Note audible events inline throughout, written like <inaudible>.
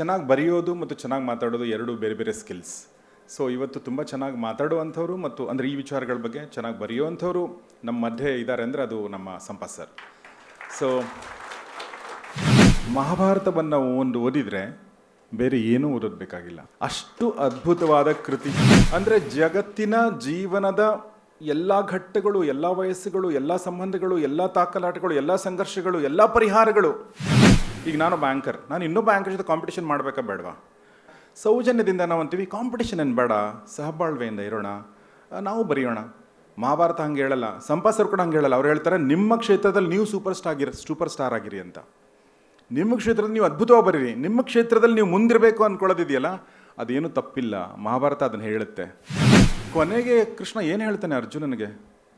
ಚೆನ್ನಾಗಿ ಬರೆಯೋದು ಮತ್ತು ಚೆನ್ನಾಗಿ ಮಾತಾಡೋದು ಎರಡು ಬೇರೆ ಬೇರೆ ಸ್ಕಿಲ್ಸ್ ಸೊ ಇವತ್ತು ತುಂಬ ಚೆನ್ನಾಗಿ ಮಾತಾಡುವಂಥವ್ರು ಮತ್ತು ಅಂದರೆ ಈ ವಿಚಾರಗಳ ಬಗ್ಗೆ ಚೆನ್ನಾಗಿ ಬರೆಯುವಂಥವ್ರು ನಮ್ಮ ಮಧ್ಯೆ ಇದ್ದಾರೆ ಅಂದರೆ ಅದು ನಮ್ಮ ಸಂಪತ್ ಸರ್ ಸೊ ಮಹಾಭಾರತವನ್ನು ಒಂದು ಓದಿದರೆ ಬೇರೆ ಏನೂ ಓದೋದು ಬೇಕಾಗಿಲ್ಲ. ಅಷ್ಟು ಅದ್ಭುತವಾದ ಕೃತಿ. ಅಂದರೆ ಜಗತ್ತಿನ ಜೀವನದ ಎಲ್ಲ ಘಟ್ಟಗಳು, ಎಲ್ಲ ವಯಸ್ಸುಗಳು, ಎಲ್ಲ ಸಂಬಂಧಗಳು, ಎಲ್ಲ ತಾಕಲಾಟಗಳು, ಎಲ್ಲ ಸಂಘರ್ಷಗಳು, ಎಲ್ಲ ಪರಿಹಾರಗಳು ಈಗ ನಾನು ಬ್ಯಾಂಕರ್ ನಾನು ಇನ್ನೂ ಬ್ಯಾಂಕರ್ ಜೊತೆ ಕಾಂಪಿಟೇಷನ್ ಮಾಡಬೇಕಾ ಬೇಡವಾ? ಸೌಜನ್ಯದಿಂದ ನಾವು ಅಂತೀವಿ ಕಾಂಪಿಟೇಷನ್ ಏನು ಬೇಡ, ಸಹಬಾಳ್ವೆಯಿಂದ ಇರೋಣ, ನಾವು ಬರೆಯೋಣ. ಮಹಾಭಾರತ ಹಂಗೆ ಹೇಳಲ್ಲ ಸಂಪಾಸರು ಕೂಡ ಹಂಗೆ ಹೇಳಲ್ಲ. ಅವ್ರು ಹೇಳ್ತಾರೆ, ನಿಮ್ಮ ಕ್ಷೇತ್ರದಲ್ಲಿ ನೀವು ಸೂಪರ್ ಸ್ಟಾರ್ ಆಗಿರಿ ಸೂಪರ್ ಸ್ಟಾರ್ ಆಗಿರಿ ಅಂತ. ನಿಮ್ಮ ಕ್ಷೇತ್ರದಲ್ಲಿ ನೀವು ಅದ್ಭುತವಾಗಿ ಬರೀರಿ. ನಿಮ್ಮ ಕ್ಷೇತ್ರದಲ್ಲಿ ನೀವು ಮುಂದಿರಬೇಕು ಅಂದ್ಕೊಳ್ಳೋದಿದೆಯಲ್ಲ ಅದೇನು ತಪ್ಪಿಲ್ಲ. ಮಹಾಭಾರತ ಅದನ್ನು ಹೇಳುತ್ತೆ. ಕೊನೆಗೆ ಕೃಷ್ಣ ಏನು ಹೇಳ್ತಾನೆ ಅರ್ಜುನನಿಗೆ?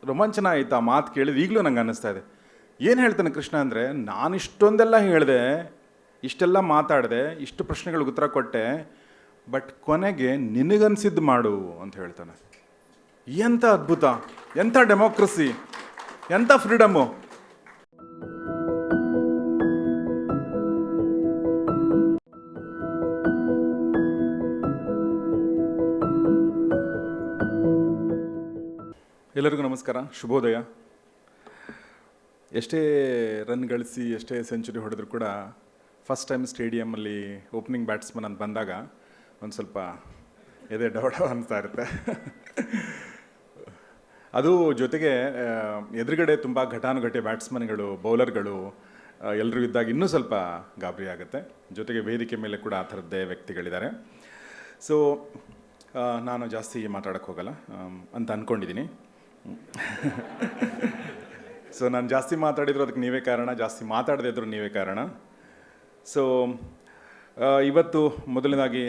ರೋಮಾಂಚನ ಆಯ್ತು? ಆ ಮಾತು ಕೇಳಿದ ಈಗಲೂ ನಂಗೆ ಅನ್ನಿಸ್ತಾ ಇದೆ. ಏನು ಹೇಳ್ತಾನೆ ಕೃಷ್ಣ ಅಂದರೆ, ನಾನು ಇಷ್ಟೊಂದೆಲ್ಲ ಹೇಳಿದೆ, ಇಷ್ಟೆಲ್ಲ ಮಾತಾಡಿದೆ, ಇಷ್ಟು ಪ್ರಶ್ನೆಗಳಿಗೆ ಉತ್ತರ ಕೊಟ್ಟೆ, ಬಟ್ ಕೊನೆಗೆ ನಿನಗನ್ಸಿದ್ದು ಮಾಡು ಅಂತ ಹೇಳ್ತಾನೆ. ಎಂಥ ಅದ್ಭುತ ಎಂಥ ಡೆಮೋಕ್ರಸಿ ಎಂಥ ಫ್ರೀಡಮ್ಮು ಎಲ್ಲರಿಗೂ ನಮಸ್ಕಾರ, ಶುಭೋದಯ. ಎಷ್ಟೇ ರನ್ ಗಳಿಸಿ, ಎಷ್ಟೇ ಸೆಂಚುರಿ ಹೊಡೆದ್ರು ಕೂಡ ಫಸ್ಟ್ ಟೈಮ್ ಸ್ಟೇಡಿಯಮಲ್ಲಿ ಓಪನಿಂಗ್ ಬ್ಯಾಟ್ಸ್ಮನ್ ಅಂತ ಬಂದಾಗ ಒಂದು ಸ್ವಲ್ಪ ಎದೆ ಡೌಡ ಅನಿಸ್ತಾ ಇರುತ್ತೆ. ಅದು ಜೊತೆಗೆ ಎದುರುಗಡೆ ತುಂಬ ಘಟಾನುಘಟಿ ಬ್ಯಾಟ್ಸ್ಮನ್ಗಳು ಬೌಲರ್ಗಳು ಎಲ್ಲರೂ ಇದ್ದಾಗ ಇನ್ನೂ ಸ್ವಲ್ಪ ಗಾಬರಿ ಆಗುತ್ತೆ. ಜೊತೆಗೆ ವೇದಿಕೆ ಮೇಲೆ ಕೂಡ ಆ ಥರದ್ದೇ ವ್ಯಕ್ತಿಗಳಿದ್ದಾರೆ. ಸೊ ನಾನು ಜಾಸ್ತಿ ಮಾತಾಡೋಕ್ಕೆ ಹೋಗಲ್ಲ ಅಂತ ಅಂದ್ಕೊಂಡಿದ್ದೀನಿ ಸೊ ನಾನು ಜಾಸ್ತಿ ಮಾತಾಡಿದ್ರು ಅದಕ್ಕೆ ನೀವೇ ಕಾರಣ ಜಾಸ್ತಿ ಮಾತಾಡದೇ ಇದ್ರು ನೀವೇ ಕಾರಣ. ಸೊ ಇವತ್ತು ಮೊದಲನೇದಾಗಿ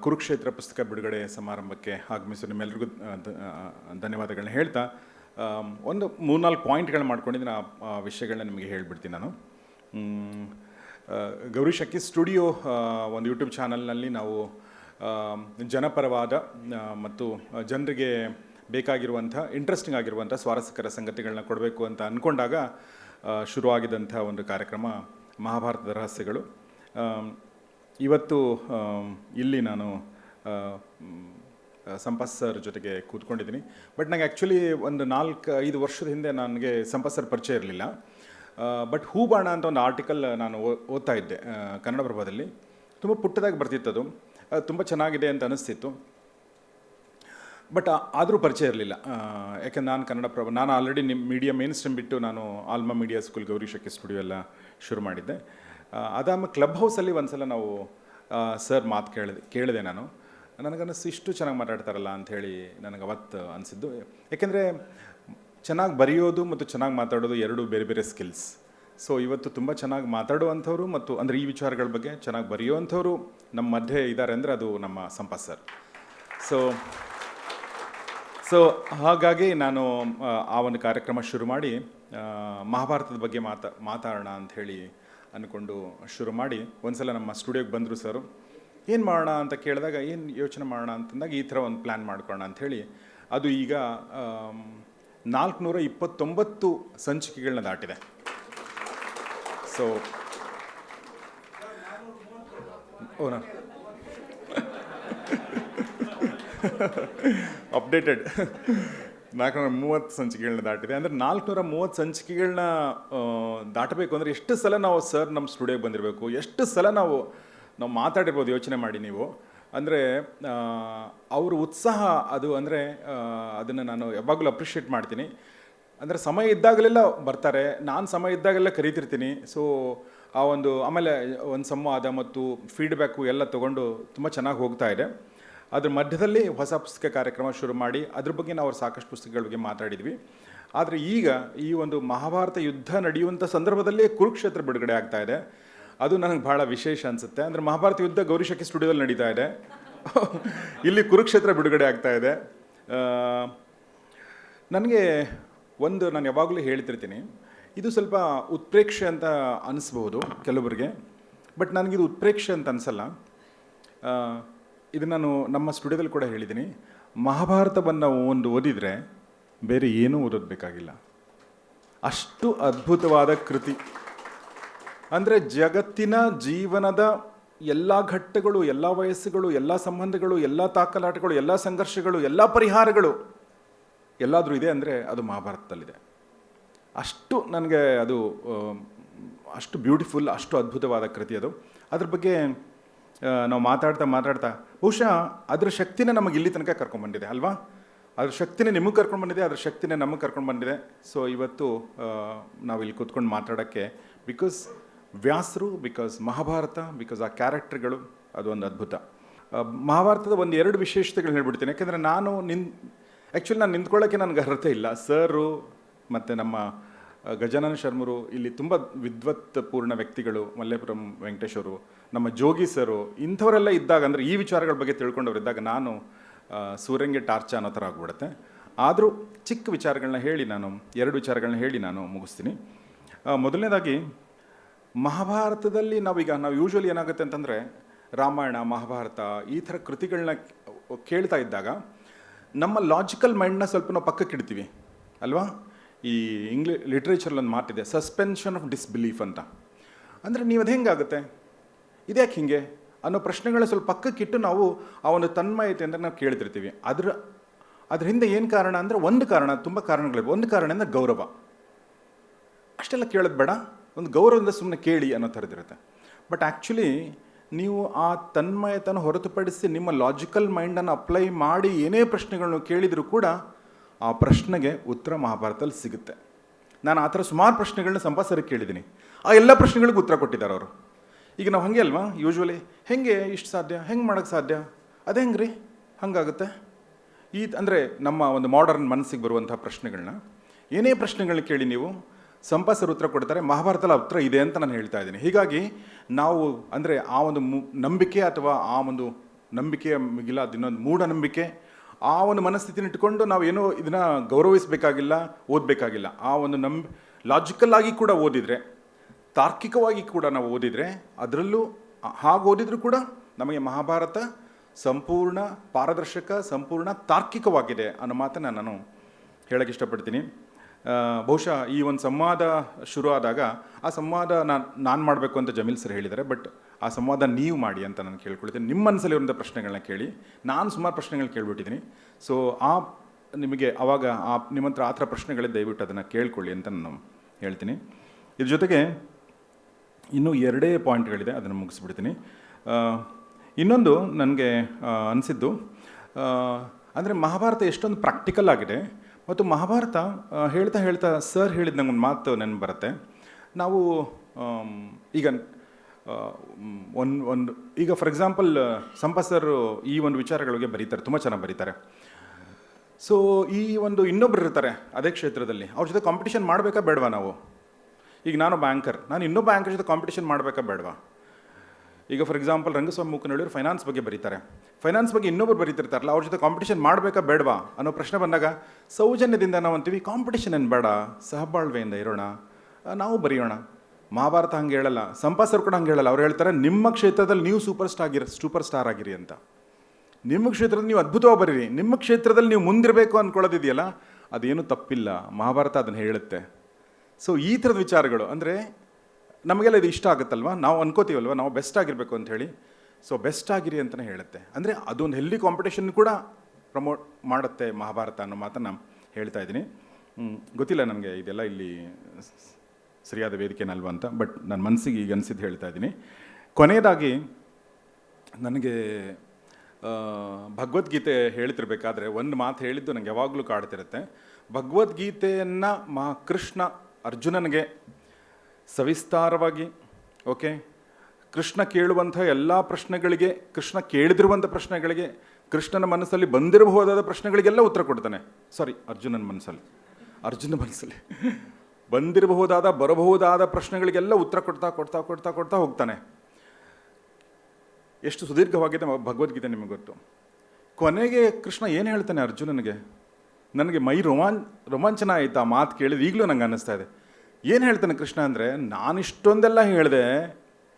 ಕುರುಕ್ಷೇತ್ರ ಪುಸ್ತಕ ಬಿಡುಗಡೆ ಸಮಾರಂಭಕ್ಕೆ ಆಗಮಿಸಿ ಆ, ಧನ್ಯವಾದಗಳನ್ನ ಹೇಳ್ತಾ ಒಂದು ಮೂರ್ನಾಲ್ಕು ಪಾಯಿಂಟ್ಗಳು ಮಾಡ್ಕೊಂಡಿದ್ದೀನಿ ಆ ವಿಷಯಗಳನ್ನ ನಿಮಗೆ ಹೇಳಿಬಿಡ್ತೀನಿ ನಾನು. ಗೌರಿ ಶಕ್ಕಿ ಸ್ಟುಡಿಯೋ ಒಂದು ಯೂಟ್ಯೂಬ್ ಚಾನಲ್ನಲ್ಲಿ ನಾವು ಜನಪರವಾದ ಮತ್ತು ಜನರಿಗೆ ಬೇಕಾಗಿರುವಂಥ ಇಂಟ್ರೆಸ್ಟಿಂಗ್ ಆಗಿರುವಂಥ ಸ್ವಾರಸ್ಯಕರ ಸಂಗತಿಗಳನ್ನ ಕೊಡಬೇಕು ಅಂತ ಅಂದ್ಕೊಂಡಾಗ ಶುರುವಾಗಿದ್ದಂಥ ಒಂದು ಕಾರ್ಯಕ್ರಮ, ಮಹಾಭಾರತದ ರಹಸ್ಯಗಳು. ಇವತ್ತು ಇಲ್ಲಿ ನಾನು ಸಂಪತ್ ಸರ್ ಜೊತೆಗೆ ಕೂತ್ಕೊಂಡಿದ್ದೀನಿ. ಬಟ್ ನನಗೆ ಆ್ಯಕ್ಚುಲಿ ಒಂದು ನಾಲ್ಕು, ಐದು ವರ್ಷದ ಹಿಂದೆ ನನಗೆ ಸಂಪತ್ ಸರ್ ಪರಿಚಯ ಇರಲಿಲ್ಲ. ಬಟ್ ಹೂಬಾಣ ಅಂತ ಒಂದು ಆರ್ಟಿಕಲ್ ನಾನು ಓದ್ತಾ ಇದ್ದೆ ಕನ್ನಡ ಪ್ರಭಾದಲ್ಲಿ. ತುಂಬ ಪುಟ್ಟದಾಗಿ ಬರ್ತಿತ್ತು ಅದು ತುಂಬ ಚೆನ್ನಾಗಿದೆ ಅಂತ ಅನಿಸ್ತಿತ್ತು. ಬಟ್ ಆದರೂ ಪರಿಚಯ ಇರಲಿಲ್ಲ. ಯಾಕೆಂದ್ರೆ ನಾನು ಕನ್ನಡ ಪ್ರಭ, ನಾನು ಆಲ್ರೆಡಿ ನಿಮ್ಮ ಮೀಡಿಯಾ ಮೇನ್ ಸ್ಟ್ರೀಮ್ ಬಿಟ್ಟು ನಾನು Alma Media School Gauri Shakti studio ಎಲ್ಲ ಶುರು ಮಾಡಿದ್ದೆ. ಅದಾದ ಕ್ಲಬ್ ಹೌಸಲ್ಲಿ ಒಂದ್ಸಲ ನಾವು ಸರ್ ಮಾತು ಕೇಳಿದೆ ಕೇಳಿದೆ ನಾನು. ನನಗನ್ನಿಸ್ತು ಇಷ್ಟು ಚೆನ್ನಾಗಿ ಮಾತಾಡ್ತಾರಲ್ಲ ಅಂಥೇಳಿ ನನಗೆ ಅವತ್ತು ಅನಿಸಿದ್ದು. ಯಾಕೆಂದರೆ ಚೆನ್ನಾಗಿ ಬರೆಯೋದು ಮತ್ತು ಚೆನ್ನಾಗಿ ಮಾತಾಡೋದು ಎರಡು ಬೇರೆ ಬೇರೆ ಸ್ಕಿಲ್ಸ್ ಸೊ ಇವತ್ತು ತುಂಬ ಚೆನ್ನಾಗಿ ಮಾತಾಡುವಂಥವ್ರು ಮತ್ತು ಅಂದರೆ ಈ ವಿಚಾರಗಳ ಬಗ್ಗೆ ಚೆನ್ನಾಗಿ ಬರೆಯುವಂಥವ್ರು ನಮ್ಮ ಮಧ್ಯೆ ಇದ್ದಾರೆ ಅಂದರೆ ಅದು ನಮ್ಮ ಸಂಪತ್ ಸರ್ ಸೊ ಸೊ ಹಾಗಾಗಿ ನಾನು ಆ, ಒಂದು ಕಾರ್ಯಕ್ರಮ ಶುರು ಮಾಡಿ ಮಹಾಭಾರತದ ಬಗ್ಗೆ ಮಾತಾ ಮಾತಾಡೋಣ ಅಂತ ಹೇಳಿ ಅಂದ್ಕೊಂಡು ಶುರು ಮಾಡಿ ಒಂದ್ಸಲ ನಮ್ಮ ಸ್ಟುಡಿಯೋಗೆ ಬಂದರು ಸರ್. ಏನು ಮಾಡೋಣ ಅಂತ ಕೇಳಿದಾಗ ಏನು ಯೋಚನೆ ಮಾಡೋಣ ಅಂತಂದಾಗ ಈ ಥರ ಒಂದು ಪ್ಲ್ಯಾನ್ ಮಾಡ್ಕೊಳ್ಳೋಣ ಅಂಥೇಳಿ ಅದು ಈಗ ನಾಲ್ಕುನೂರ ಇಪ್ಪತ್ತೊಂಬತ್ತು ಸಂಚಿಕೆಗಳನ್ನ ದಾಟಿದೆ. ಸೊ ಓನಾ <laughs> ಅಪ್ಡೇಟೆಡ್ <laughs> ನಾಲ್ಕುನೂರ ಮೂವತ್ತು ಸಂಚಿಕೆಗಳನ್ನ ದಾಟಿದೆ. ಅಂದರೆ ನಾಲ್ಕುನೂರ ಮೂವತ್ತು ಸಂಚಿಕೆಗಳನ್ನ ದಾಟಬೇಕು ಅಂದರೆ ಎಷ್ಟು ಸಲ ನಾವು ಸರ್ ನಮ್ಮ ಸ್ಟುಡಿಯೋಗೆ ಬಂದಿರಬೇಕು? ಎಷ್ಟು ಸಲ ನಾವು ನಾವು ಮಾತಾಡಿರ್ಬೋದು ಯೋಚನೆ ಮಾಡಿ ನೀವು? ಅಂದರೆ ಅವ್ರ ಉತ್ಸಾಹ ಅದು ಅಂದರೆ ಅದನ್ನು ನಾನು ಯಾವಾಗಲೂ ಅಪ್ರಿಷಿಯೇಟ್ ಮಾಡ್ತೀನಿ. ಅಂದರೆ ಸಮಯ ಇದ್ದಾಗಲೆಲ್ಲ ಬರ್ತಾರೆ. ನಾನು ಸಮಯ ಇದ್ದಾಗೆಲ್ಲ ಕರೀತಿರ್ತೀನಿ. ಸೊ ಆ ಒಂದು ಆಮೇಲೆ ಒಂದು ಸಂವಾದ ಮತ್ತು ಫೀಡ್ಬ್ಯಾಕು ಎಲ್ಲ ತೊಗೊಂಡು ತುಂಬ ಚೆನ್ನಾಗಿ ಹೋಗ್ತಾ ಇದೆ. ಅದ್ರ ಮಧ್ಯದಲ್ಲಿ ಹೊಸ ಪುಸ್ತಕ ಕಾರ್ಯಕ್ರಮ ಶುರು ಮಾಡಿ ಅದ್ರ ಬಗ್ಗೆ ನಾವು ಸಾಕಷ್ಟು ಪುಸ್ತಕಗಳ ಬಗ್ಗೆ ಮಾತಾಡಿದ್ವಿ. ಆದರೆ ಈಗ ಈ ಒಂದು ಮಹಾಭಾರತ ಯುದ್ಧ ನಡೆಯುವಂಥ ಸಂದರ್ಭದಲ್ಲೇ ಕುರುಕ್ಷೇತ್ರ ಬಿಡುಗಡೆ ಆಗ್ತಾ ಇದೆ. ಅದು ನನಗೆ ಭಾಳ ವಿಶೇಷ ಅನಿಸುತ್ತೆ. ಅಂದರೆ ಮಹಾಭಾರತ ಯುದ್ಧ ಗೌರಿಶಕ್ತಿ ಸ್ಟುಡಿಯೋದಲ್ಲಿ ನಡೀತಾ ಇದೆ. ಇಲ್ಲಿ ಕುರುಕ್ಷೇತ್ರ ಬಿಡುಗಡೆ ಆಗ್ತಾ ಇದೆ. ನನಗೆ ಒಂದು ನಾನು ಯಾವಾಗಲೂ ಹೇಳ್ತಿರ್ತೀನಿ. ಇದು ಸ್ವಲ್ಪ ಉತ್ಪ್ರೇಕ್ಷೆ ಅಂತ ಅನಿಸ್ಬೋದು ಕೆಲವರಿಗೆ. ಬಟ್ ನನಗಿದು ಉತ್ಪ್ರೇಕ್ಷೆ ಅಂತ ಅನಿಸಲ್ಲ. ಇದು ನಾನು ನಮ್ಮ ಸ್ಟುಡಿಯೋದಲ್ಲಿ ಕೂಡ ಹೇಳಿದ್ದೀನಿ. ಮಹಾಭಾರತವನ್ನು ಒಂದು ಓದಿದರೆ ಬೇರೆ ಏನೂ ಓದೋದು ಬೇಕಾಗಿಲ್ಲ. ಅಷ್ಟು ಅದ್ಭುತವಾದ ಕೃತಿ. ಅಂದರೆ ಜಗತ್ತಿನ ಜೀವನದ ಎಲ್ಲ ಘಟ್ಟಗಳು, ಎಲ್ಲ ವಯಸ್ಸುಗಳು, ಎಲ್ಲ ಸಂಬಂಧಗಳು, ಎಲ್ಲ ತಾಕಲಾಟಗಳು, ಎಲ್ಲ ಸಂಘರ್ಷಗಳು, ಎಲ್ಲ ಪರಿಹಾರಗಳು ಎಲ್ಲಾದರೂ ಇದೆ ಅಂದರೆ ಅದು ಮಹಾಭಾರತದಲ್ಲಿದೆ. ಅಷ್ಟು ನನಗೆ ಅದು ಅಷ್ಟು ಬ್ಯೂಟಿಫುಲ್ ಅಷ್ಟು ಅದ್ಭುತವಾದ ಕೃತಿ ಅದು. ಅದ್ರ ಬಗ್ಗೆ ನಾವು ಮಾತಾಡ್ತಾ ಮಾತಾಡ್ತಾ, ಬಹುಶಃ ಅದರ ಶಕ್ತಿನೇ ನಮಗೆ ಇಲ್ಲಿ ತನಕ ಕರ್ಕೊಂಡ್ಬಂದಿದೆ ಅಲ್ವಾ? ಅದ್ರ ಶಕ್ತಿನೇ ನಿಮಗೆ ಕರ್ಕೊಂಡು ಬಂದಿದೆ, ಅದ್ರ ಶಕ್ತಿನೇ ನಮಗೆ ಕರ್ಕೊಂಡು ಬಂದಿದೆ. ಸೊ ಇವತ್ತು ನಾವು ಇಲ್ಲಿ ಕೂತ್ಕೊಂಡು ಮಾತಾಡೋಕ್ಕೆ ಬಿಕಾಸ್ ವ್ಯಾಸರು ಬಿಕಾಸ್ ಮಹಾಭಾರತ ಬಿಕಾಸ್ ಆ ಕ್ಯಾರೆಕ್ಟರ್ಗಳು ಅದು ಒಂದು ಅದ್ಭುತ. ಮಹಾಭಾರತದ ಒಂದು ಎರಡು ವಿಶೇಷತೆಗಳು ಹೇಳ್ಬಿಡ್ತೀನಿ. ಯಾಕೆಂದರೆ ನಾನು ನಿನ್ ಆ್ಯಕ್ಚುಲಿ ನಾನು ನಿಂತ್ಕೊಳ್ಳೋಕ್ಕೆ ನನಗೆ ಅರ್ಹತೆ ಇಲ್ಲ. ಸರು ಮತ್ತು ನಮ್ಮ ಗಜಾನನ ಶರ್ಮರು ಇಲ್ಲಿ ತುಂಬ ವಿದ್ವತ್ ಪೂರ್ಣ ವ್ಯಕ್ತಿಗಳು, ಮಲ್ಲೇಪುರಂ ವೆಂಕಟೇಶ್ವರು, ನಮ್ಮ ಜೋಗಿ ಸರು, ಇಂಥವರೆಲ್ಲ ಇದ್ದಾಗ ಅಂದರೆ ಈ ವಿಚಾರಗಳ ಬಗ್ಗೆ ತಿಳ್ಕೊಂಡವ್ರು ಇದ್ದಾಗ ನಾನು ಸೂರ್ಯಂಗೆ ಟಾರ್ಚ ಅನ್ನೋ ಥರ ಆಗ್ಬಿಡುತ್ತೆ. ಆದರೂ ಚಿಕ್ಕ ವಿಚಾರಗಳನ್ನ ಹೇಳಿ ನಾನು, ಎರಡು ವಿಚಾರಗಳನ್ನ ಹೇಳಿ ನಾನು ಮುಗಿಸ್ತೀನಿ. ಮೊದಲನೇದಾಗಿ, ಮಹಾಭಾರತದಲ್ಲಿ ನಾವೀಗ, ನಾವು ಯೂಶ್ವಲಿ ಏನಾಗುತ್ತೆ ಅಂತಂದರೆ, ರಾಮಾಯಣ, ಮಹಾಭಾರತ, ಈ ಥರ ಕೃತಿಗಳನ್ನ ಕೇಳ್ತಾ ಇದ್ದಾಗ, ನಮ್ಮ ಲಾಜಿಕಲ್ ಮೈಂಡ್ನ ಸ್ವಲ್ಪ ನಾವು ಪಕ್ಕಕ್ಕೆ ಇಡ್ತೀವಿ ಅಲ್ವಾ? ಈ ಇಂಗ್ಲಿ ಲಿಟ್ರೇಚರಲ್ಲಿ ಒಂದು ಮಾತಿದೆ ಸಸ್ಪೆನ್ಷನ್ ಆಫ್ ಡಿಸ್ಬಿಲೀಫ್ ಅಂತ. ಅಂದರೆ ನೀವು ಅದು ಹೆಂಗಾಗುತ್ತೆ ಇದ್ಯಾಕೆ ಹಿಂಗೆ? ಅನ್ನೋ ಪ್ರಶ್ನೆಗಳನ್ನ ಸ್ವಲ್ಪ ಪಕ್ಕಕ್ಕಿಟ್ಟು ನಾವು ಆ ಒಂದು ತನ್ಮಯತೆ ಅಂದರೆ ನಾವು ಕೇಳ್ತಿರ್ತೀವಿ. ಅದರ, ಅದ್ರ ಹಿಂದೆ ಏನು ಕಾರಣ ಅಂದರೆ ಒಂದು ಕಾರಣ, ತುಂಬ ಕಾರಣಗಳಿವೆ. ಒಂದು ಕಾರಣ ಅಂದರೆ ಗೌರವ. ಅಷ್ಟೆಲ್ಲ ಕೇಳೋದು ಬೇಡ. ಒಂದು ಗೌರವದಿಂದ ಸುಮ್ಮನೆ ಕೇಳಿ ಅನ್ನೋ ಥರದಿರುತ್ತೆ ಬಟ್ ಆ್ಯಕ್ಚುಲಿ ನೀವು ಆ ತನ್ಮಯತನ ಹೊರತುಪಡಿಸಿ ನಿಮ್ಮ ಲಾಜಿಕಲ್ ಮೈಂಡನ್ನು ಅಪ್ಲೈ ಮಾಡಿ ಏನೇ ಪ್ರಶ್ನೆಗಳನ್ನು ಕೇಳಿದರೂ ಕೂಡ ಆ ಪ್ರಶ್ನೆಗೆ ಉತ್ತರ ಮಹಾಭಾರತದಲ್ಲಿ ಸಿಗುತ್ತೆ. ನಾನು ಆ ಥರ ಸುಮಾರು ಪ್ರಶ್ನೆಗಳನ್ನ ಸಂಪಾಸರಿಗೆ ಕೇಳಿದ್ದೀನಿ. ಆ ಎಲ್ಲ ಪ್ರಶ್ನೆಗಳಿಗೂ ಉತ್ತರ ಕೊಟ್ಟಿದ್ದಾರೆ ಅವರು. ಈಗ ನಾವು ಹಾಗೆ ಅಲ್ವಾ? ಯೂಶ್ವಲಿ ಹೆಂಗೆ ಇಷ್ಟು ಸಾಧ್ಯ? ಹೆಂಗೆ ಮಾಡೋಕ್ಕೆ ಸಾಧ್ಯ? ಅದು ಹೆಂಗೆ ರೀ ಹಂಗಾಗುತ್ತೆ. ಈ ಅಂದರೆ ನಮ್ಮ ಒಂದು ಮಾಡರ್ನ್ ಮನಸ್ಸಿಗೆ ಬರುವಂಥ ಪ್ರಶ್ನೆಗಳನ್ನ ಏನೇ ಪ್ರಶ್ನೆಗಳನ್ನ ಕೇಳಿ ನೀವು ಸಂಪಾಸರು ಉತ್ತರ ಕೊಡ್ತಾರೆ, ಮಹಾಭಾರತದಲ್ಲಿ ಉತ್ತರ ಇದೆ ಅಂತ ನಾನು ಹೇಳ್ತಾ ಇದ್ದೀನಿ. ಹೀಗಾಗಿ ನಾವು ಅಂದರೆ ಆ ಒಂದು ನಂಬಿಕೆ ಅಥವಾ ಆ ಒಂದು ನಂಬಿಕೆಯ ಮಿಗಿಲ ಇನ್ನೊಂದು ಮೂಢನಂಬಿಕೆ ಆ ಒಂದು ಮನಸ್ಥಿತಿನ ಇಟ್ಕೊಂಡು ನಾವು ಏನೋ ಇದನ್ನ ಗೌರವಿಸಬೇಕಾಗಿಲ್ಲ, ಓದಬೇಕಾಗಿಲ್ಲ. ಆ ಒಂದು ಲಾಜಿಕಲ್ ಆಗಿ ಕೂಡ ಓದಿದರೆ, ತಾರ್ಕಿಕವಾಗಿ ಕೂಡ ನಾವು ಓದಿದರೆ, ಅದರಲ್ಲೂ ಹಾಗೆ ಓದಿದರೂ ಕೂಡ ನಮಗೆ ಮಹಾಭಾರತ ಸಂಪೂರ್ಣ ಪಾರದರ್ಶಕ, ಸಂಪೂರ್ಣ ತಾರ್ಕಿಕವಾಗಿದೆ ಅನ್ನೋ ಮಾತನ್ನು ನಾನು ಹೇಳಕ್ಕೆ ಇಷ್ಟಪಡ್ತೀನಿ. ಬಹುಶಃ ಈ ಒಂದು ಸಂವಾದ ಶುರು ಆದಾಗ ಆ ಸಂವಾದ ನಾನು ನಾನು ಮಾಡಬೇಕು ಅಂತ ಜಮೀಲ್ ಸರ್ ಹೇಳಿದ್ದಾರೆ, ಬಟ್ ಆ ಸಂವಾದ ನೀವು ಮಾಡಿ ಅಂತ ನಾನು ಕೇಳ್ಕೊಳ್ತೀನಿ. ನಿಮ್ಮ ಮನಸ್ಸಲ್ಲಿರುವಂಥ ಪ್ರಶ್ನೆಗಳನ್ನ ಕೇಳಿ. ನಾನು ಸುಮಾರು ಪ್ರಶ್ನೆಗಳನ್ನ ಕೇಳಿಬಿಟ್ಟಿದ್ದೀನಿ. ಸೊ ಆ ನಿಮಗೆ ಆವಾಗ ಆ ನಿಮ್ಮ ಹತ್ರ ಆ ಥರ ಪ್ರಶ್ನೆಗಳಿದೆ ದಯವಿಟ್ಟು ಅದನ್ನು ಕೇಳ್ಕೊಳ್ಳಿ ಅಂತ ನಾನು ಹೇಳ್ತೀನಿ. ಇದ್ರ ಜೊತೆಗೆ ಇನ್ನೂ ಎರಡೇ ಪಾಯಿಂಟ್ಗಳಿದೆ, ಅದನ್ನು ಮುಗಿಸ್ಬಿಡ್ತೀನಿ. ಇನ್ನೊಂದು ನನಗೆ ಅನಿಸಿದ್ದು ಅಂದರೆ ಮಹಾಭಾರತ ಎಷ್ಟೊಂದು ಪ್ರಾಕ್ಟಿಕಲ್ ಆಗಿದೆ. ಮತ್ತು ಮಹಾಭಾರತ ಹೇಳ್ತಾ ಹೇಳ್ತಾ ಸರ್ ಹೇಳಿದ ನಂಗೆ ಒಂದು ಮಾತು ನೆನಪು ಬರುತ್ತೆ. ನಾವು ಈಗ ಒಂದು ಒಂದು, ಈಗ ಫಾರ್ ಎಕ್ಸಾಂಪಲ್ ಸಂಪತ್ ಈ ಒಂದು ವಿಚಾರಗಳಿಗೆ ಬರೀತಾರೆ, ತುಂಬ ಚೆನ್ನಾಗಿ ಬರೀತಾರೆ. ಸೊ ಈ ಒಂದು ಇನ್ನೊಬ್ರು ಇರ್ತಾರೆ, ಅದೇ ಕ್ಷೇತ್ರದಲ್ಲಿ, ಅವ್ರ ಜೊತೆ ಕಾಂಪಿಟೇಷನ್ ಮಾಡಬೇಕಾ ಬೇಡವಾ ನಾವು? ಈಗ ನಾನು ಬ್ಯಾಂಕರ್ ನಾನು ಇನ್ನೊಬ್ಬ ಬ್ಯಾಂಕರ್ ಜೊತೆ ಕಾಂಪಿಟೇಷನ್ ಮಾಡಬೇಕಾ ಬೇಡವಾ? ಈಗ ಫಾರ್ ಎಕ್ಸಾಂಪಲ್ ರಂಗಸ್ವಾಮಿ ಮುಖನಳ್ಳಿಯವರು ಫೈನಾನ್ಸ್ ಬಗ್ಗೆ ಬರೀತಾರೆ. ಫೈನಾನ್ಸ್ ಬಗ್ಗೆ ಇನ್ನೊಬ್ರು ಬರೀತಿರ್ತಾರಲ್ಲ, ಅವ್ರ ಜೊತೆ ಕಾಂಪಿಟೇಷನ್ ಮಾಡಬೇಕಾ ಬೇಡವಾ ಅನ್ನೋ ಪ್ರಶ್ನೆ ಬಂದಾಗ, ಸೌಜನ್ಯದಿಂದ ನಾವು ಅಂತೀವಿ ಕಾಂಪಿಟೇಷನ್ ಏನು ಬೇಡ, ಸಹಬಾಳ್ವೆಯಿಂದ ಇರೋಣ ನಾವು ಬರೆಯೋಣ. ಮಹಾಭಾರತ ಹಂಗೆ ಹೇಳಲ್ಲ ಸಂಪಾಸರು ಕೂಡ ಹಂಗೆ ಹೇಳಲ್ಲ. ಅವ್ರು ಹೇಳ್ತಾರೆ, ನಿಮ್ಮ ಕ್ಷೇತ್ರದಲ್ಲಿ ನೀವು ಸೂಪರ್ ಸ್ಟಾರ್ ಆಗಿರಿ ಸೂಪರ್ ಸ್ಟಾರ್ ಆಗಿರಿ ಅಂತ. ನಿಮ್ಮ ಕ್ಷೇತ್ರದಲ್ಲಿ ನೀವು ಅದ್ಭುತವಾಗಿ ಬರೀರಿ. ನಿಮ್ಮ ಕ್ಷೇತ್ರದಲ್ಲಿ ನೀವು ಮುಂದಿರಬೇಕು ಅಂದ್ಕೊಳ್ಳೋದಿದೆಯಲ್ಲ ಅದೇನು ತಪ್ಪಿಲ್ಲ. ಮಹಾಭಾರತ ಅದನ್ನು ಹೇಳುತ್ತೆ. ಸೊ ಈ ಥರದ ವಿಚಾರಗಳು, ಅಂದರೆ ನಮಗೆಲ್ಲ ಇದು ಇಷ್ಟ ಆಗುತ್ತಲ್ವ? ನಾವು ಅನ್ಕೋತೀವಲ್ವ? ನಾವು ಬೆಸ್ಟ್ ಆಗಿರಬೇಕು ಅಂತ ಹೇಳಿ. ಸೊ ಬೆಸ್ಟ್ ಆಗಿರಿ ಅಂತಲೇ ಹೇಳುತ್ತೆ. ಅಂದರೆ ಅದೊಂದು ಹೆಲ್ದಿ ಕಾಂಪಿಟೇಷನ್ ಕೂಡ ಪ್ರಮೋಟ್ ಮಾಡುತ್ತೆ ಮಹಾಭಾರತ ಅನ್ನೋ ಮಾತನ್ನು ಹೇಳ್ತಾ ಇದ್ದೀನಿ. ಗೊತ್ತಿಲ್ಲ ನನಗೆ, ಇದೆಲ್ಲ ಇಲ್ಲಿ ಸರಿಯಾದ ವೇದಿಕೆನಲ್ವ ಅಂತ, ಬಟ್ ನನ್ನ ಮನಸ್ಸಿಗೆ ಈಗ ಅನಿಸಿದ್ದು ಹೇಳ್ತಾ ಇದ್ದೀನಿ. ಕೊನೆಯದಾಗಿ ನನಗೆ ಭಗವದ್ಗೀತೆ ಹೇಳ್ತಿರ್ಬೇಕಾದ್ರೆ ಒಂದು ಮಾತು ಹೇಳಿದ್ದು ನನಗೆ ಯಾವಾಗಲೂ ಕಾಡ್ತಿರುತ್ತೆ. ಭಗವದ್ಗೀತೆಯನ್ನು ಮಾ ಕೃಷ್ಣ ಅರ್ಜುನನಿಗೆ ಸವಿಸ್ತಾರವಾಗಿ, ಓಕೆ? ಕೃಷ್ಣ ಕೇಳುವಂಥ ಎಲ್ಲ ಪ್ರಶ್ನೆಗಳಿಗೆ, ಕೃಷ್ಣ ಕೇಳಿದಿರುವಂಥ ಪ್ರಶ್ನೆಗಳಿಗೆ, ಕೃಷ್ಣನ ಮನಸ್ಸಲ್ಲಿ ಬಂದಿರಬಹುದಾದ ಪ್ರಶ್ನೆಗಳಿಗೆಲ್ಲ ಉತ್ತರ ಕೊಡ್ತಾನೆ. ಸಾರಿ, ಅರ್ಜುನನ ಮನಸ್ಸಲ್ಲಿ. ಅರ್ಜುನ ಮನಸ್ಸಲ್ಲಿ. ಬಂದಿರಬಹುದಾದ, ಬರಬಹುದಾದ ಪ್ರಶ್ನೆಗಳಿಗೆಲ್ಲ ಉತ್ತರ ಕೊಡ್ತಾ ಕೊಡ್ತಾ ಕೊಡ್ತಾ ಕೊಡ್ತಾ ಹೋಗ್ತಾನೆ. ಎಷ್ಟು ಸುದೀರ್ಘವಾಗಿದೆ ಭಗವದ್ಗೀತೆ ನಿಮಗೆ ಗೊತ್ತು. ಕೊನೆಗೆ ಕೃಷ್ಣ ಏನು ಹೇಳ್ತಾನೆ ಅರ್ಜುನನಿಗೆ? ನನಗೆ ಮೈ ರೋಮಾನ್, ರೋಮಾಂಚನ ಆಯಿತು ಆ ಮಾತು ಕೇಳಿದ ಈಗಲೂ ನಂಗೆ ಅನ್ನಿಸ್ತಾ ಇದೆ. ಏನು ಹೇಳ್ತಾನೆ ಕೃಷ್ಣ ಅಂದರೆ ನಾನು ಇಷ್ಟೊಂದೆಲ್ಲ ಹೇಳಿದೆ,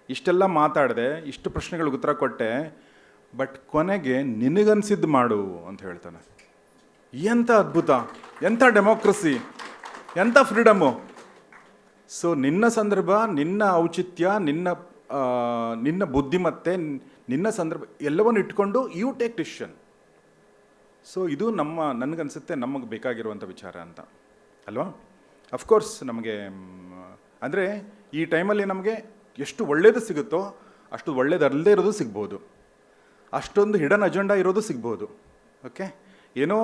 ಇಷ್ಟೆಲ್ಲ ಮಾತಾಡಿದೆ, ಇಷ್ಟು ಪ್ರಶ್ನೆಗಳಿಗೆ ಉತ್ತರ ಕೊಟ್ಟೆ, ಬಟ್ ಕೊನೆಗೆ ನಿನಗನ್ಸಿದ್ದು ಮಾಡು ಅಂತ ಹೇಳ್ತಾನೆ. ಎಂಥ ಅದ್ಭುತ ಎಂಥ ಡೆಮೋಕ್ರಸಿ. ಎಂಥ ಫ್ರೀಡಮ್ಮು ಸೊ ನಿನ್ನ ಸಂದರ್ಭ, ನಿನ್ನ ಔಚಿತ್ಯ, ನಿನ್ನ ನಿನ್ನ ಬುದ್ಧಿಮತ್ತೆ, ನಿನ್ನ ಸಂದರ್ಭ ಎಲ್ಲವನ್ನು ಇಟ್ಕೊಂಡು ಯು ಟೇಕ್ ಡಿಸಿಷನ್ ಸೊ ಇದು ನಮ್ಮ, ನನಗನ್ಸುತ್ತೆ ನಮಗೆ ಬೇಕಾಗಿರುವಂಥ ವಿಚಾರ ಅಂತ. ಅಲ್ವಾ? ಅಫ್ಕೋರ್ಸ್ ನಮಗೆ ಅಂದರೆ ಈ ಟೈಮಲ್ಲಿ ನಮಗೆ ಎಷ್ಟು ಒಳ್ಳೆಯದು ಸಿಗುತ್ತೋ ಅಷ್ಟು ಒಳ್ಳೇದಲ್ಲದೇ ಇರೋದು ಸಿಗ್ಬೋದು. ಅಷ್ಟೊಂದು ಹಿಡನ್ ಅಜೆಂಡಾ ಇರೋದು ಸಿಗ್ಬೋದು. ಓಕೆ ಏನೋ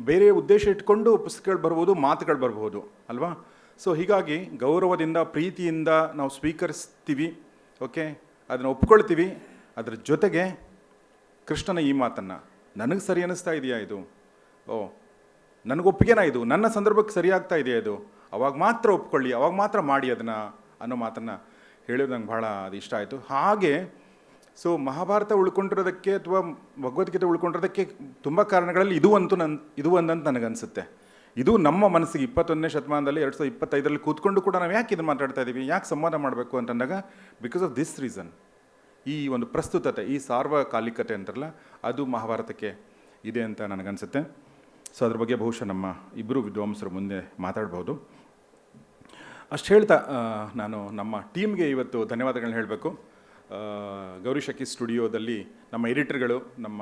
ಬೇರೆ ಉದ್ದೇಶ ಇಟ್ಕೊಂಡು ಪುಸ್ತಕಗಳು ಬರ್ಬೋದು, ಮಾತುಗಳು ಬರ್ಬೋದು, ಅಲ್ವಾ? ಸೊ ಹೀಗಾಗಿ ಗೌರವದಿಂದ, ಪ್ರೀತಿಯಿಂದ ನಾವು ಸ್ವೀಕರಿಸ್ತೀವಿ ಓಕೆ ಅದನ್ನು ಒಪ್ಕೊಳ್ತೀವಿ. ಅದರ ಜೊತೆಗೆ ಕೃಷ್ಣನ ಈ ಮಾತನ್ನು, ನನಗೆ ಸರಿ ಅನ್ನಿಸ್ತಾ ಇದೆಯಾ ಇದು? ಓ ನನಗೆ ಒಪ್ಪಿಗೆನಾ ಇದು? ನನ್ನ ಸಂದರ್ಭಕ್ಕೆ ಸರಿಯಾಗ್ತಾ ಇದೆಯಾ ಇದು? ಅವಾಗ ಮಾತ್ರ ಒಪ್ಕೊಳ್ಳಿ, ಅವಾಗ ಮಾತ್ರ ಮಾಡಿ ಅದನ್ನು, ಅನ್ನೋ ಮಾತನ್ನು ಹೇಳೋದು ನಂಗೆ ಭಾಳ ಅದು ಇಷ್ಟ ಆಯಿತು. ಹಾಗೆ ಸೊ ಮಹಾಭಾರತ ಉಳ್ಕೊಂಡಿರೋದಕ್ಕೆ ಅಥವಾ ಭಗವದ್ಗೀತೆ ಉಳ್ಕೊಂಡಿರೋದಕ್ಕೆ ತುಂಬ ಕಾರಣಗಳಲ್ಲಿ ಇದು ಅಂತೂ ನನ್, ಇದು ಒಂದಂತ ನನಗನ್ಸುತ್ತೆ. ಇದು ನಮ್ಮ ಮನಸ್ಸಿಗೆ ಇಪ್ಪತ್ತೊಂದನೇ ಶತಮಾನದಲ್ಲಿ ಎರಡು ಸಾವಿರದ ಇಪ್ಪತ್ತೈದರಲ್ಲಿ ಕೂತ್ಕೊಂಡು ಕೂಡ ನಾವು ಯಾಕೆ ಇದನ್ನು ಮಾತಾಡ್ತಾ ಇದ್ದೀವಿ ಯಾಕೆ ಸಂವಾದ ಮಾಡಬೇಕು ಅಂತಂದಾಗ ಬಿಕಾಸ್ ಆಫ್ ದಿಸ್ ರೀಸನ್ ಈ ಒಂದು ಪ್ರಸ್ತುತತೆ, ಈ ಸಾರ್ವಕಾಲಿಕತೆ ಅಂತಾರಲ್ಲ, ಅದು ಮಹಾಭಾರತಕ್ಕೆ ಇದೆ ಅಂತ ನನಗನ್ಸುತ್ತೆ. ಸೊ ಅದ್ರ ಬಗ್ಗೆ ಬಹುಶಃ ನಮ್ಮ ಇಬ್ಬರು ವಿದ್ವಾಂಸರು ಮುಂದೆ ಮಾತಾಡ್ಬೋದು. ಅಷ್ಟು ಹೇಳ್ತಾ ನಾನು ನಮ್ಮ ಟೀಮ್ಗೆ ಇವತ್ತು ಧನ್ಯವಾದಗಳನ್ನ ಹೇಳಬೇಕು. ಗೌರಿ ಶಕಿ ಸ್ಟುಡಿಯೋದಲ್ಲಿ ನಮ್ಮ ಎಡಿಟರ್ಗಳು, ನಮ್ಮ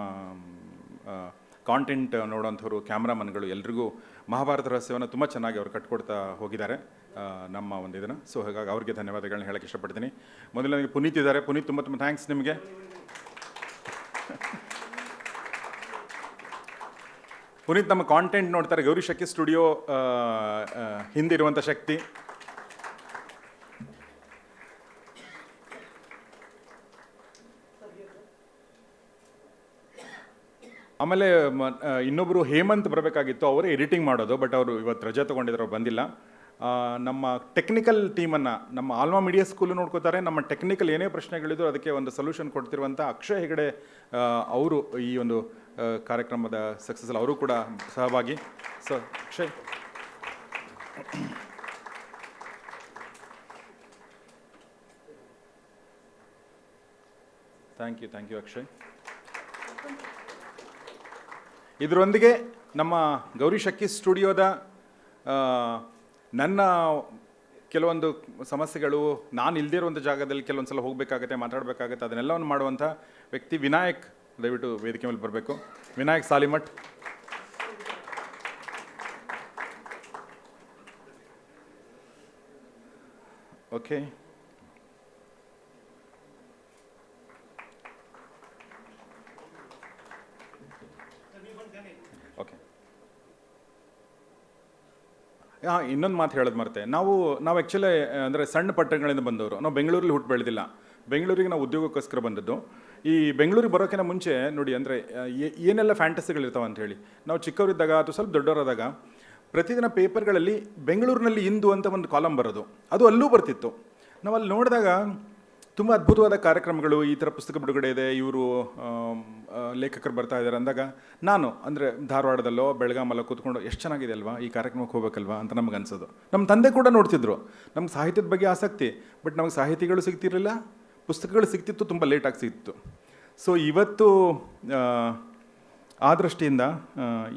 ಕಾಂಟೆಂಟ್ ನೋಡೋಂಥವ್ರು ಕ್ಯಾಮ್ರಾಮನ್ಗಳು ಎಲ್ರಿಗೂ ಮಹಾಭಾರತ ರಹಸ್ಯವನ್ನು ತುಂಬ ಚೆನ್ನಾಗಿ ಅವರು ಕಟ್ಕೊಡ್ತಾ ಹೋಗಿದ್ದಾರೆ ನಮ್ಮ ಒಂದು ಇದನ್ನು. ಸೊ ಹಾಗಾಗಿ ಅವ್ರಿಗೆ ಧನ್ಯವಾದಗಳನ್ನ ಹೇಳಕ್ಕೆ ಇಷ್ಟಪಡ್ತೀನಿ. ಮೊದಲನೇ ಪುನೀತ್ ಇದ್ದಾರೆ. ಪುನೀತ್, ತುಂಬ ತುಂಬ ಥ್ಯಾಂಕ್ಸ್ ನಿಮಗೆ. ಪುನೀತ್ ನಮ್ಮ ಕಾಂಟೆಂಟ್ ನೋಡ್ತಾರೆ. ಗೌರಿ ಶಕ್ತಿ ಸ್ಟುಡಿಯೋ ಹಿಂದಿರುವಂಥ ಶಕ್ತಿ. ಆಮೇಲೆ ಇನ್ನೊಬ್ಬರು ಹೇಮಂತ್ ಬರಬೇಕಾಗಿತ್ತು, ಅವರೇ ಎಡಿಟಿಂಗ್ ಮಾಡೋದು ಬಟ್ ಅವರು ಇವತ್ತು ರಜೆ ತೊಗೊಂಡಿದ್ರು, ಅವ್ರು ಬಂದಿಲ್ಲ. ನಮ್ಮ ಟೆಕ್ನಿಕಲ್ ಟೀಮನ್ನು ನಮ್ಮ ಆಲ್ಮಾ ಮೀಡಿಯಾ ಸ್ಕೂಲು ನೋಡ್ಕೋತಾರೆ, ನಮ್ಮ ಟೆಕ್ನಿಕಲ್ ಏನೇ ಪ್ರಶ್ನೆಗಳಿದ್ರು ಅದಕ್ಕೆ ಒಂದು ಸೊಲ್ಯೂಷನ್ ಕೊಡ್ತಿರುವಂಥ ಅಕ್ಷಯ್ ಹೆಗಡೆ ಅವರು ಈ ಒಂದು ಕಾರ್ಯಕ್ರಮದ ಸಕ್ಸಸ್ಸಲ್ಲಿ ಅವರು ಕೂಡ ಸಹಭಾಗಿ. So Akshay. Thank you thank you Akshay. ಇದರೊಂದಿಗೆ ನಮ್ಮ ಗೌರಿ ಶಕ್ಕಿ ಸ್ಟುಡಿಯೋದ ನನ್ನ ಕೆಲವೊಂದು ಸಮಸ್ಯೆಗಳು, ನಾನು ಇಲ್ಲದೇ ಇರುವಂಥ ಜಾಗದಲ್ಲಿ ಕೆಲವೊಂದು ಸಲ ಹೋಗಬೇಕಾಗತ್ತೆ, ಮಾತಾಡಬೇಕಾಗತ್ತೆ, ಅದನ್ನೆಲ್ಲವನ್ನು ಮಾಡುವಂಥ ವ್ಯಕ್ತಿ ವಿನಾಯಕ್, ದಯವಿಟ್ಟು ವೇದಿಕೆ ಮೇಲೆ ಬರಬೇಕು. ವಿನಾಯಕ್ ಸಾಲಿಮಠ್. ಓಕೆ ಹಾಂ ಇನ್ನೊಂದು ಮಾತು ಹೇಳೋದು ಮರ್ತೆ. ನಾವು ನಾವು ಆ್ಯಕ್ಚುಲಿ ಅಂದರೆ ಸಣ್ಣ ಪಟ್ಟಣಗಳಿಂದ ಬಂದವರು. ನಾವು ಬೆಂಗಳೂರಲ್ಲಿ ಹುಟ್ಟು ಬೆಳೆದಿಲ್ಲ. ಬೆಂಗಳೂರಿಗೆ ನಾವು ಉದ್ಯೋಗಕ್ಕೋಸ್ಕರ ಬಂದದ್ದು. ಈ ಬೆಂಗಳೂರಿಗೆ ಬರೋಕ್ಕಿಂತ ಮುಂಚೆ, ನೋಡಿ, ಅಂದರೆ ಏನೆಲ್ಲ ಫ್ಯಾಂಟಸಿಗಳಿರ್ತಾವೆ ಅಂತ ಹೇಳಿ. ನಾವು ಚಿಕ್ಕವರಿದ್ದಾಗ ಅಥವಾ ಸ್ವಲ್ಪ ದೊಡ್ಡವರಾದಾಗ, ಪ್ರತಿದಿನ ಪೇಪರ್ಗಳಲ್ಲಿ ಬೆಂಗಳೂರಿನಲ್ಲಿ ಇಂದು ಅಂತ ಒಂದು ಕಾಲಮ್ ಬರೋದು. ಅದು ಅಲ್ಲೂ ಬರ್ತಿತ್ತು. ನಾವು ಅಲ್ಲಿ ನೋಡಿದಾಗ ತುಂಬ ಅದ್ಭುತವಾದ ಕಾರ್ಯಕ್ರಮಗಳು ಈ ಥರ ಪುಸ್ತಕ ಬಿಡುಗಡೆ ಇದೆ. ಇವರು ಲೇಖಕರು ಬರ್ತಾ ಇದ್ದಾರೆ ಅಂದಾಗ ನಾನು ಅಂದರೆ ಧಾರವಾಡದಲ್ಲೋ ಬೆಳಗಾಮಲ್ಲೋ ಕೂತ್ಕೊಂಡು ಎಷ್ಟು ಚೆನ್ನಾಗಿದೆ ಅಲ್ವಾ? ಈ ಕಾರ್ಯಕ್ರಮಕ್ಕೆ ಹೋಗ್ಬೇಕಲ್ವಾ ಅಂತ ನಮ್ಗೆ ಅನ್ಸೋದು. ನಮ್ಮ ತಂದೆ ಕೂಡ ನೋಡ್ತಿದ್ರು. ನಮ್ಗೆ ಸಾಹಿತ್ಯದ ಬಗ್ಗೆ ಆಸಕ್ತಿ ಬಟ್ ನಮಗೆ ಸಾಹಿತಿಗಳು ಸಿಗ್ತಿರಲಿಲ್ಲ ಪುಸ್ತಕಗಳು ಸಿಗ್ತಿತ್ತು ತುಂಬ ಲೇಟಾಗಿ ಸಿಗ್ತಿತ್ತು. ಸೊ ಇವತ್ತು ಆ, ದೃಷ್ಟಿಯಿಂದ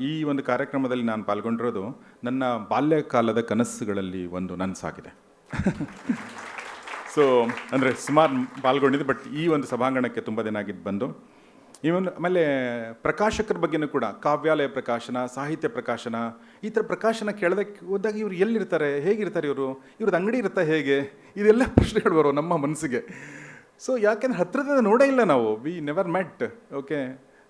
ಈ ಒಂದು ಕಾರ್ಯಕ್ರಮದಲ್ಲಿ ನಾನು ಪಾಲ್ಗೊಂಡಿರೋದು ನನ್ನ ಬಾಲ್ಯಕಾಲದ ಕನಸುಗಳಲ್ಲಿ ಒಂದು ನನಸಾಗಿದೆ. <laughs> ಸೊ ಅಂದರೆ ಸುಮಾರು ಪಾಲ್ಗೊಂಡಿದ್ದು ಬಟ್ ಈ ಒಂದು ಸಭಾಂಗಣಕ್ಕೆ ತುಂಬ ದಿನ ಆಗಿದ್ದು ಬಂದು ಇವನ್ ಆಮೇಲೆ ಪ್ರಕಾಶಕರ ಬಗ್ಗೆನೂ ಕೂಡ, ಕಾವ್ಯಾಲಯ ಪ್ರಕಾಶನ, ಸಾಹಿತ್ಯ ಪ್ರಕಾಶನ, ಈ ಥರ ಪ್ರಕಾಶನ ಕೇಳೋದಕ್ಕೆ ಹೋದಾಗ ಇವ್ರು ಎಲ್ಲಿರ್ತಾರೆ, ಹೇಗಿರ್ತಾರೆ ಇವರು ಇವ್ರದ್ದು ಅಂಗಡಿ ಇರುತ್ತಾ ಹೇಗೆ, ಇದೆಲ್ಲ ಪ್ರಶ್ನೆಗಳು ಬರೋ ನಮ್ಮ ಮನಸ್ಸಿಗೆ. ಸೊ ಯಾಕೆಂದ್ರೆ ಹತ್ತಿರದಿಂದ ನೋಡೇ ಇಲ್ಲ ನಾವು ವಿ ನೆವರ್ ಮೆಟ್ ಓಕೆ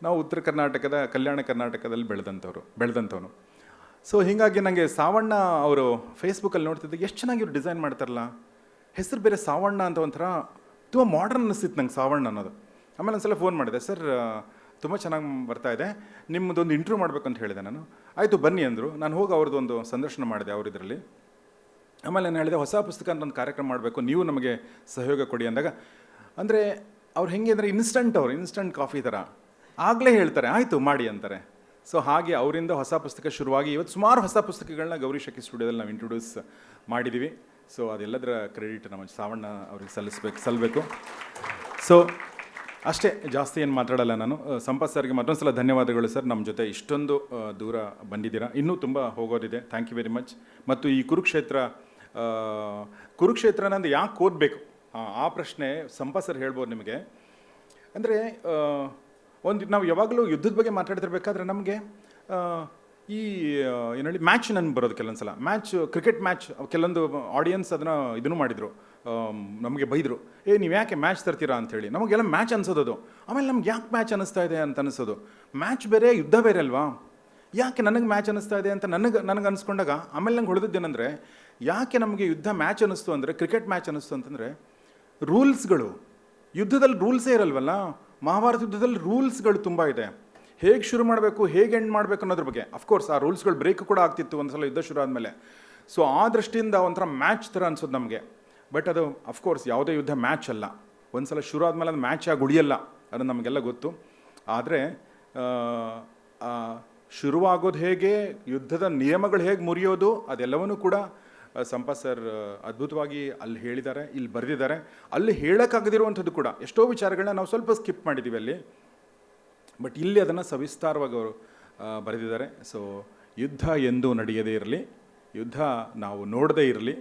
ನಾವು ಉತ್ತರ ಕರ್ನಾಟಕದ, ಕಲ್ಯಾಣ ಕರ್ನಾಟಕದಲ್ಲಿ ಬೆಳೆದಂಥವ್ರು, ಬೆಳೆದಂಥವನು. ಸೊ ಹೀಗಾಗಿ ನನಗೆ ಸಾವಣ್ಣ ಅವರು ಫೇಸ್ಬುಕ್ಕಲ್ಲಿ ನೋಡ್ತಿದ್ದೆ ಎಷ್ಟು ಚೆನ್ನಾಗಿ ಇವರು ಡಿಸೈನ್ ಮಾಡ್ತಾರಲ್ಲ? ಹೆಸರು ಬೇರೆ ಸಾವಣ್ಣ ಅಂತ ಒಂಥರ ತುಂಬ ಮಾಡರ್ನ್ ಅನ್ನಿಸ್ತಿತ್ತು ನಂಗೆ ಸಾವಣ್ಣ ಅನ್ನೋದು. ಆಮೇಲೆ ಒಂದ್ಸಲ ಫೋನ್ ಮಾಡಿದೆ ಸರ್ ತುಂಬ ಚೆನ್ನಾಗಿ ಬರ್ತಾ ಇದೆ. ನಿಮ್ಮದೊಂದು ಇಂಟರ್ವ್ಯೂ ಮಾಡಬೇಕಂತ ಹೇಳಿದೆ ನಾನು. ಆಯಿತು, ಬನ್ನಿ, ಅಂದರು. ನಾನು ಹೋಗಿ ಅವ್ರದ್ದು ಒಂದು ಸಂದರ್ಶನ ಮಾಡಿದೆ ಅವ್ರ ಇದರಲ್ಲಿ ಆಮೇಲೆ ನಾನು ಹೇಳಿದೆ, ಹೊಸ ಪುಸ್ತಕ ಅಂತ ಒಂದು ಕಾರ್ಯಕ್ರಮ ಮಾಡಬೇಕು. ನೀವು ನಮಗೆ ಸಹಯೋಗ ಕೊಡಿ, ಅಂದಾಗ, ಅಂದರೆ ಅವ್ರು ಹೆಂಗೆ ಅಂದರೆ ಇನ್ಸ್ಟಂಟ್ ಅವರು ಇನ್ಸ್ಟಂಟ್ ಕಾಫಿ ಥರ. ಆಗಲೇ ಹೇಳ್ತಾರೆ, ಆಯಿತು, ಮಾಡಿ, ಅಂತಾರೆ. ಸೊ ಹಾಗೆ ಅವರಿಂದ ಹೊಸ ಪುಸ್ತಕ ಶುರುವಾಗಿ ಇವತ್ತು ಸುಮಾರು ಹೊಸ ಪುಸ್ತಕಗಳನ್ನ ಗೌರಿ ಶಕಿ ಸ್ಟುಡಿಯೋದಲ್ಲಿ ನಾವು ಇಂಟ್ರೊಡ್ಯೂಸ್ ಮಾಡಿದ್ದೀವಿ ಸೊ ಅದೆಲ್ಲದರ ಕ್ರೆಡಿಟ್ ನಮ್ಮ ಸಾವಣ್ಣ ಅವ್ರಿಗೆ ಸಲ್ಲಿಸ್ಬೇಕು ಸಲ್ಲಬೇಕು ಸೊ ಅಷ್ಟೇ ಜಾಸ್ತಿ ಏನು ಮಾತಾಡಲ್ಲ ನಾನು. ಸಂಪತ್ ಸರ್ಗೆ ಮತ್ತೊಂದು ಸಲ ಧನ್ಯವಾದಗಳು ಸರ್. ನಮ್ಮ ಜೊತೆ ಇಷ್ಟೊಂದು ದೂರ ಬಂದಿದ್ದೀರಾ. ಇನ್ನೂ ತುಂಬ ಹೋಗೋದಿದೆ. ಥ್ಯಾಂಕ್ ಯು ವೆರಿ ಮಚ್ ಮತ್ತು ಈ ಕುರುಕ್ಷೇತ್ರ ಕುರುಕ್ಷೇತ್ರ ನಂದು ಯಾಕೆ ಓದಬೇಕು? ಆ ಪ್ರಶ್ನೆ ಸಂಪತ್ ಸರ್ ಹೇಳ್ಬೋದು ನಿಮಗೆ. ಅಂದರೆ ಒಂದು ನಾವು ಯಾವಾಗಲೂ ಯುದ್ಧದ ಬಗ್ಗೆ ಮಾತಾಡ್ತಿರ್ಬೇಕಾದ್ರೆ ನಮಗೆ ಈ ಏನು ಹೇಳಿ ಮ್ಯಾಚ್ ನನ್ಗೆ ಬರೋದು ಕೆಲವೊಂದು ಸಲ ಮ್ಯಾಚ್ ಕ್ರಿಕೆಟ್ ಮ್ಯಾಚ್ ಕೆಲವೊಂದು ಆಡಿಯನ್ಸ್ ಅದನ್ನು ಇದನ್ನು ಮಾಡಿದರು. ನಮಗೆ ಬೈದರು. ಏ, ನೀವು ಯಾಕೆ ಮ್ಯಾಚ್ ತರ್ತೀರಾ? ಅಂಥೇಳಿ ನಮಗೆಲ್ಲ ಮ್ಯಾಚ್ ಅನ್ಸೋದು ಅದು. ಆಮೇಲೆ ನಮ್ಗೆ ಯಾಕೆ ಮ್ಯಾಚ್ ಅನ್ನಿಸ್ತಾ ಇದೆ ಅಂತ ಅನಿಸೋದು. ಮ್ಯಾಚ್ ಬೇರೆ, ಯುದ್ಧ ಬೇರೆ ಅಲ್ವಾ? ಯಾಕೆ ನನಗೆ ಮ್ಯಾಚ್ ಅನ್ನಿಸ್ತಾ ಇದೆ ಅಂತ ನನಗೆ ನನಗೆ ಅನ್ಸ್ಕೊಂಡಾಗ, ಆಮೇಲೆ ನಂಗೆ ಹೊಡೆದಿದ್ದೇನೆಂದರೆ ಯಾಕೆ ನಮಗೆ ಯುದ್ಧ ಮ್ಯಾಚ್ ಅನ್ನಿಸ್ತು ಅಂದರೆ ಕ್ರಿಕೆಟ್ ಮ್ಯಾಚ್ ಅನ್ನಿಸ್ತು ಅಂತಂದರೆ ರೂಲ್ಸ್ಗಳು ಯುದ್ಧದಲ್ಲಿ ರೂಲ್ಸೇ ಇರಲ್ವಲ್ಲ? ಮಹಾಭಾರತ ಯುದ್ಧದಲ್ಲಿ ರೂಲ್ಸ್ಗಳು ತುಂಬ ಇದೆ. ಹೇಗೆ ಶುರು ಮಾಡಬೇಕು, ಹೇಗೆ ಎಂಡ್ ಮಾಡಬೇಕು ಅನ್ನೋದ್ರ ಬಗ್ಗೆ. ಅಫ್ಕೋರ್ಸ್ ಆ ರೂಲ್ಸ್ಗಳು ಬ್ರೇಕ್ ಕೂಡ ಆಗ್ತಿತ್ತು ಒಂದ್ಸಲ ಯುದ್ಧ ಶುರು ಆದಮೇಲೆ. ಸೊ ಆ ದೃಷ್ಟಿಯಿಂದ ಒಂಥರ ಮ್ಯಾಚ್ ಥರ ಅನ್ಸೋದು ನಮಗೆ. ಬಟ್ ಅದು ಅಫ್ಕೋರ್ಸ್ ಯಾವುದೇ ಯುದ್ಧ ಮ್ಯಾಚ್ ಅಲ್ಲ. ಒಂದ್ಸಲ ಶುರು ಆದಮೇಲೆ ಅದು ಮ್ಯಾಚ್ ಆಗಿ ಉಳಿಯಲ್ಲ ಅದು ನಮಗೆಲ್ಲ ಗೊತ್ತು. ಆದರೆ ಶುರುವಾಗೋದು ಹೇಗೆ, ಯುದ್ಧದ ನಿಯಮಗಳು ಹೇಗೆ ಮುರಿಯೋದು, ಅದೆಲ್ಲವನ್ನೂ ಕೂಡ ಸಂಪ ಸರ್ ಅದ್ಭುತವಾಗಿ ಅಲ್ಲಿ ಹೇಳಿದ್ದಾರೆ, ಇಲ್ಲಿ ಬರೆದಿದ್ದಾರೆ. ಅಲ್ಲಿ ಹೇಳೋಕ್ಕಾಗದಿರುವಂಥದ್ದು ಕೂಡ, ಎಷ್ಟೋ ವಿಚಾರಗಳನ್ನ ನಾವು ಸ್ವಲ್ಪ ಸ್ಕಿಪ್ ಮಾಡಿದ್ದೀವಿ ಅಲ್ಲಿ. ಬಟ್ ಇಲ್ಲಿ ಅದನ್ನು ಸವಿಸ್ತಾರವಾಗಿ ಅವರು ಬರೆದಿದ್ದಾರೆ. ಸೊ ಯುದ್ಧ ಎಂದು ನಡೆಯದೇ ಇರಲಿ, ಯುದ್ಧ ನಾವು ನೋಡದೇ ಇರಲಿ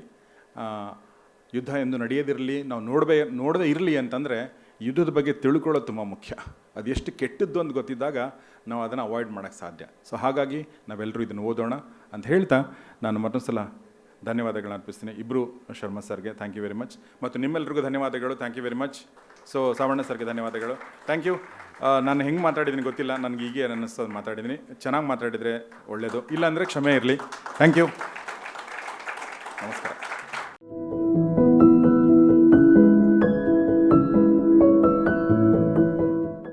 ಯುದ್ಧ ಎಂದು ನಡೆಯದಿರಲಿ ನಾವು ನೋಡಬೇ, ನೋಡದೇ ಇರಲಿ ಅಂತಂದರೆ ಯುದ್ಧದ ಬಗ್ಗೆ ತಿಳ್ಕೊಳ್ಳೋದು ತುಂಬ ಮುಖ್ಯ. ಅದು ಎಷ್ಟು ಕೆಟ್ಟದ್ದು ಅಂತ ಗೊತ್ತಿದ್ದಾಗ ನಾವು ಅದನ್ನು ಅವಾಯ್ಡ್ ಮಾಡೋಕ್ಕೆ ಸಾಧ್ಯ. ಸೊ ಹಾಗಾಗಿ ನಾವೆಲ್ಲರೂ ಇದನ್ನು ಓದೋಣ ಅಂತ ಹೇಳ್ತಾ ನಾನು ಮತ್ತೊಂದು ಸಲ ಧನ್ಯವಾದಗಳನ್ನ ಅರ್ಪಿಸ್ತೀನಿ. ಇಬ್ಬರು ಶರ್ಮಾ ಸರ್ಗೆ ಥ್ಯಾಂಕ್ ಯು ವೆರಿ ಮಚ್ ಮತ್ತು ನಿಮ್ಮೆಲ್ರಿಗೂ ಧನ್ಯವಾದಗಳು. Thank you very much so Savanna ಸರ್ಗೆ ಧನ್ಯವಾದಗಳು. ಥ್ಯಾಂಕ್ ಯು ನಾನು ಹೆಂಗೆ ಮಾತಾಡಿದ್ದೀನಿ ಗೊತ್ತಿಲ್ಲ. ನನಗೆ ಹೀಗೆ ಅನ್ನಿಸ್ತದೆ ಮಾತಾಡಿದ್ದೀನಿ ಚೆನ್ನಾಗಿ ಮಾತಾಡಿದರೆ ಒಳ್ಳೆಯದು ಇಲ್ಲಾಂದರೆ ಕ್ಷಮೆ ಇರಲಿ. Thank you